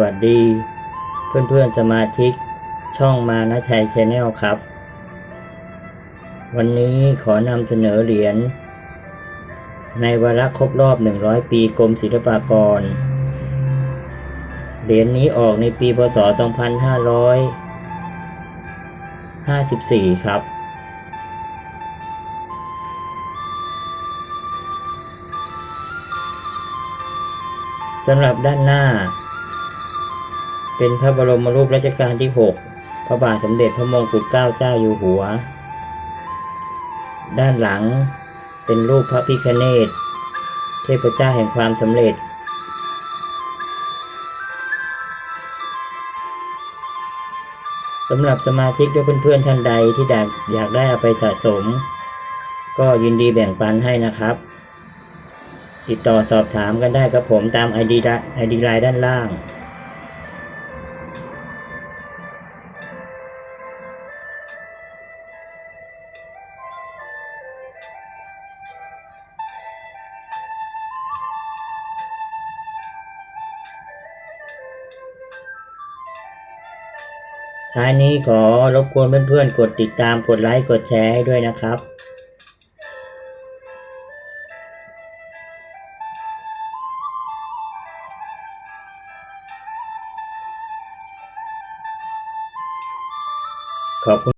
วัสดี เพื่อนๆสมาชิก ช่องมานะชัยชแนลครับ วันนี้ขอนำเสนอเหรียญ ในวาระครบรอบ 100 ปีกรมศิลปากร เหรียญนี้ออกในปีพศ 2554 ครับสำหรับด้านหน้า เป็นพระบรมรูปรัชกาลที่ 6 พระบาทสมเด็จพระมงกุฎเกล้าเจ้าอยู่หัว ด้านหลังเป็นรูปพระพิคเนตเทพเจ้าแห่งความสำเร็จ สำหรับสมาชิกและเพื่อนๆท่านใดที่อยากอยากได้เอาไปสะสม ก็ยินดีแบ่งปันให้นะครับ ติดต่อสอบถามกันได้ครับผมตามไลน์ ID ไลน์ด้านล่าง ท้ายนี้ขอรบกวนเพื่อนๆ กดติดตามกดไลค์กดแชร์ให้ด้วยนะครับ ขอบคุณ